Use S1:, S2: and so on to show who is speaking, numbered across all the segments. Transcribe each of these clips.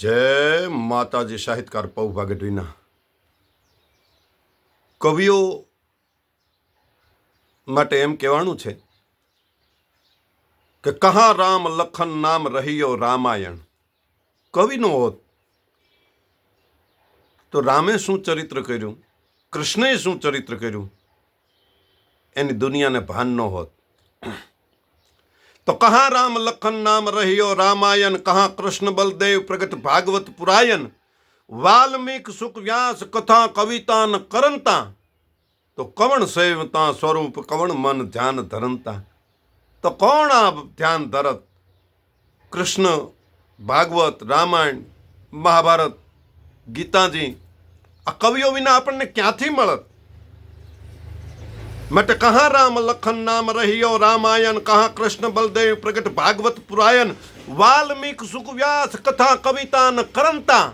S1: જય માતાજી, સાહિત્યકાર પૌ ભાગડવીના કવિઓ માટે એમ કહેવાનું છે કે કહા રામ લખન નામ રહીયો રામાયણ. કવિનો હોત તો રામે શું ચરિત્ર કર્યું? કૃષ્ણએ શું ચરિત્ર કર્યું? એની દુનિયાને ભાન ન હોત. તો કહા રામ લખન નામ રહ્યો રામાયણ? કહા કૃષ્ણ બલદેવ પ્રગટ ભાગવત પુરાયણ? વાલ્મીક સુખ વ્યાસ કથા, કવિતા ન કરંતા. તો કવણ સેવતા સ્વરૂપ, કવણ મન ધ્યાન ધરંતા? તો કોણ આ ધ્યાન ધરત? કૃષ્ણ, ભાગવત, રામાયણ, મહાભારત, ગીતાજી, આ કવિઓ વિના આપણને ક્યાંથી મળત? મટ કહા રામ લખન નામ રહ્યો રામાયણ, કહા કૃષ્ણ બલદેવ પ્રગટ ભાગવત પુરાયન વાલ્મીક સુખ વ્યાસ કથા કવિતા ન કરંતા.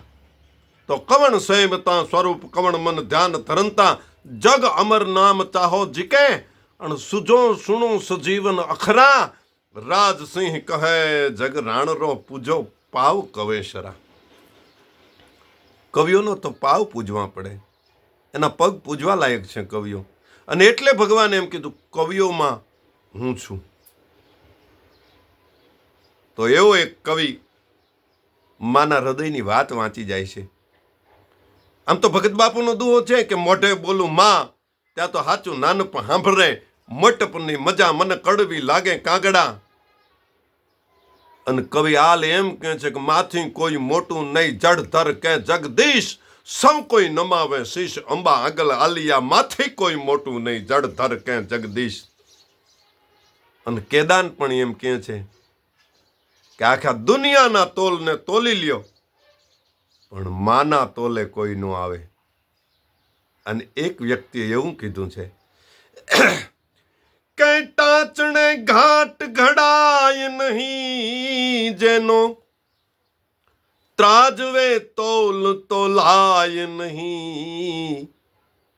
S1: તો કવણ સેવતા સ્વરૂપ, કવણ મન ધ્યાન ધરંતા? જગ અમર નામ ચાહો જીકે, અણ સુજો સુણો સજીવન અખરા. રાજસિંહ કહે, જગ રાણરો પૂજો પાવ કવેશરા કવિઓનો તો પાવ પૂજવા પડે. એના પગ પૂજવા લાયક છે કવિઓ. અને એટલે ભગવાને એમ કીધું, કવિઓમાં હું છું. તો એવો એક કવિ માના હૃદયની વાત વાંચી જાય છે. આમ તો ભગત બાપુનો દુહો છે કે મોઢે બોલું, માં, ત્યાં તો સાચું નાનપ સાંભળે મટપની મજા મને કડવી લાગે કાગડા. અને કવિ હાલ એમ કહે છે કે, માથી કોઈ મોટું નહીં, જડધર કે જગદીશ સૌ કોઈ નમાવે શીશ અંબા આગલ આલિયા માથી કોઈ મોટું નહીં. જડધર કે જગદીશ? અને કેદાન પણ એમ કહે છે કે આખા દુનિયાના તોલને તોલી લ્યો, પણ માના તોલે કોઈ નો આવે. અને એક વ્યક્તિએ એવું કીધું છે કે ટાચણે ઘાટ ઘડાય નહીં જેનો ત્રાજવે તોલ તોલાય નહીં.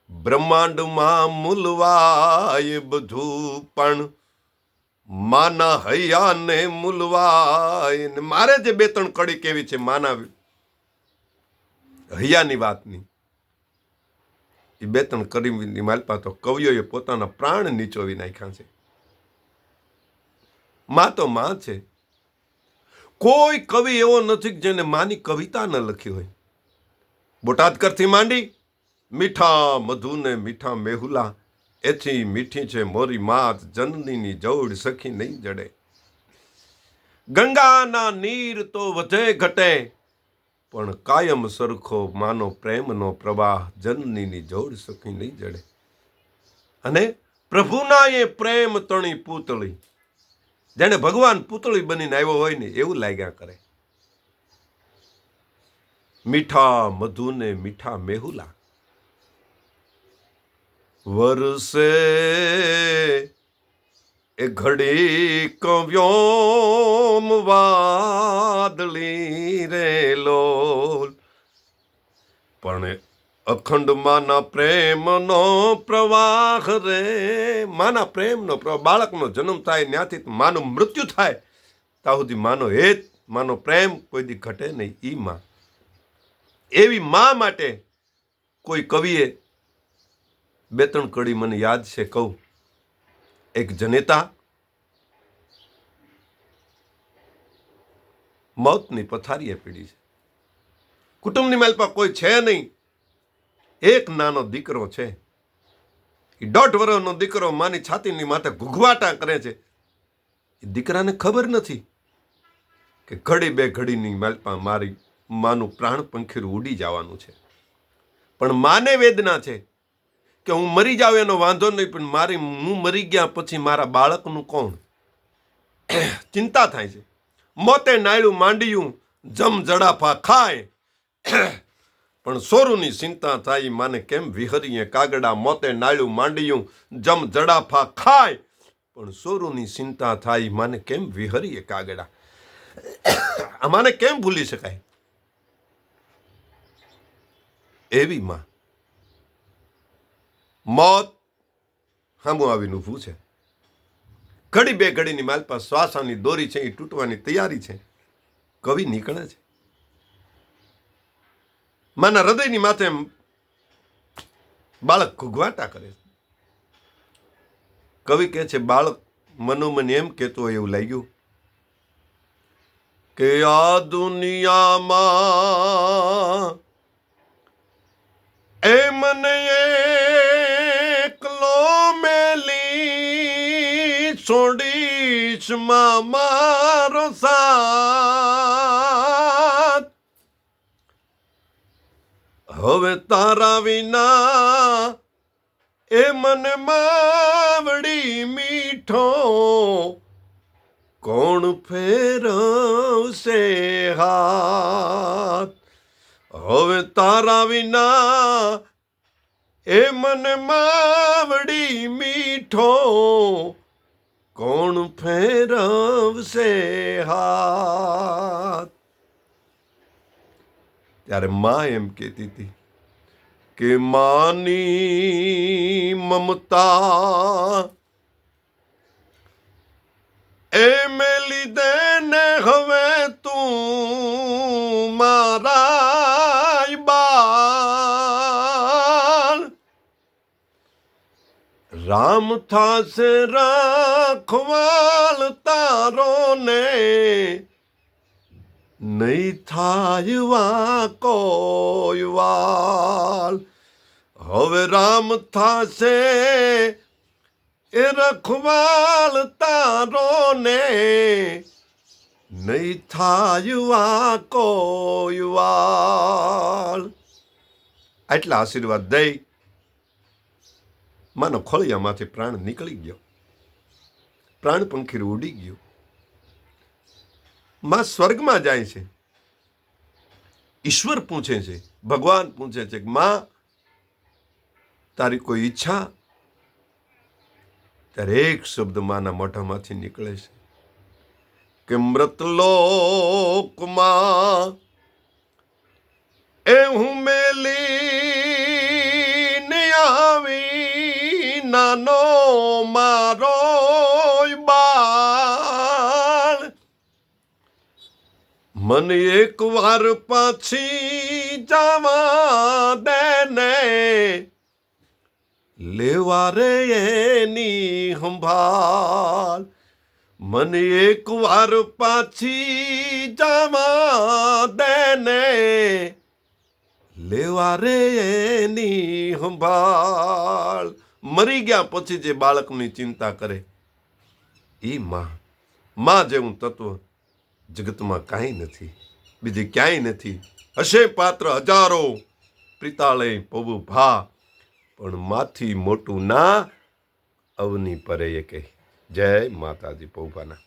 S1: બ્રહ્માંડમાં મૂલવાય બધું પણ માના હૈયાને મૂલવાય ને. મારે જે બે ત્રણ કડી કેવી છે માના હૈયાની વાતની. એ બે ત્રણ કડીની માલપા તો કવિઓએ પોતાના પ્રાણ નીચોવી નાખ્યા છે. માં તો માં છે. કોઈ કવિ એવો નથી જેને માની કવિતા ન લખી હોય. બોટાદ કરથી માંડી મીઠા મધુને મીઠા મેહુલા, એથી મીઠી છે મોરી માત, જનનીની જવડ સખી નહીં જડે. ગંગાના નીર તો વધે ઘટે, પણ કાયમ સરખો માનો પ્રેમનો પ્રવાહ, જનનીની જોડ સખી નહીં જડે. અને પ્રભુના એ પ્રેમ તણી પૂતળી જેને ભગવાન પૂતળી બનીને આવ્યો હોય ને એવું લાગ્યા કરે. મીઠા મધુને મીઠા મેહુલા. વરસે એ ઘડી કવ્યોમ વાદળી રે લોલ. પણ અખંડ માના પ્રેમનો પ્રવાહ રે. માના પ્રેમનો પ્રવાહ, બાળકનો જન્મ થાય, ત્યાંથી માનું મૃત્યુ થાય. ત્યાં સુધી માનો હેત, માનો પ્રેમ, કોઈ દી ઘટે નહીં. ઈ માં. એવી માં માટે કોઈ કવિએ બે ત્રણ કડી મને યાદ છે, કહું. એક જનેતા મોતની પથારીએ પીડી છે. કુટુંબની માલપા કોઈ છે નહીં. એક નાનો દીકરો છે. એ દોઢ વર્ષનો દીકરો માની છાતીની માથે ઘૂઘવાટા કરે છે. એ દીકરાને ખબર નથી કે ઘડી બે ઘડીની માલપા મારી માનું પ્રાણ પંખીરું ઉડી જવાનું છે. પણ માને વેદના છે કે હું મરી જાઉં એનો વાંધો નહીં, પણ મારી હું મરી ગયા પછી મારા બાળકનું કોણ? ચિંતા થાય છે. મોતે નાયડું માંડ્યું, જમ જડાફા ખાય. પણ સોરુની ચિંતા થાય, માને કેમ વિહરીએ કાગડા મોતે નાળ્યું માંડ્યું, જમ જડાફા ખાય? પણ સોરુની ચિંતા થાય, માને કેમ વિહરીએ કાગડા? આ માને કેમ ભૂલી શકાય? એવી માં. મોત સામું આવીને ઊભું છે. ઘડી બે ઘડીની માલપા શ્વાસાની દોરી છે, એ તૂટવાની તૈયારી છે. કવિ નીકળે છે. માના હૃદયની માથે એમ બાળક ઘૂઘવાટા કરે છે. કવિ કહે છે, બાળક મનોમન એમ કહેતો હોય એવું લાગ્યું કે આ દુનિયામાં એ મને એકલો મેલી છોડીશ મારો સાથ. હવે તારા વિના એ મને માવડી મીઠો. કોણ ફેરવશે હાથ? હવે તારા વિના એ મને માવડી મીઠો. કોણ ફેરવશે હાથ? ત્યારે માં એમ કહેતી હતી કે, માની મમતા એ મે લીધે ને હવે તું મારા બાળ. રામ થાશે રાખવાલ તારો ને નહીં થાય કોઈ હવે રામ થાશે એ રખવાલ તારો ને નહીં થાય કોઈ આટલા આશીર્વાદ દઈ માનો ખોળિયામાંથી પ્રાણ નીકળી ગયો. પ્રાણ પંખી ઉડી ગયું. માં સ્વર્ગમાં જાય છે. ઈશ્વર પૂછે છે, ભગવાન પૂછે છે કે, માં, તારી કોઈ ઈચ્છા? એક શબ્દ માના મોઢામાંથી નીકળે છે કે મૃતલોકમાં એ હું મેલી ને આવી, નાનો મારો બાળ મને એક વાર પાછી જવા દેને. લેવા રે એની સંભાળ. મને એક વાર પાછી જવા દેને. લેવા રે એની સંભાળ. મરી ગયા પછી જે બાળકની ચિંતા કરે એ માં માં જેવું તત્વ જગતમાં કાંઈ નથી, બીજે ક્યાંય નથી. હશે પાત્ર હજારો પ્રિતાળે પબુ ભા, પણ માથી મોટું ના અવની પરે એ કહે જય માતાજી પૌભાના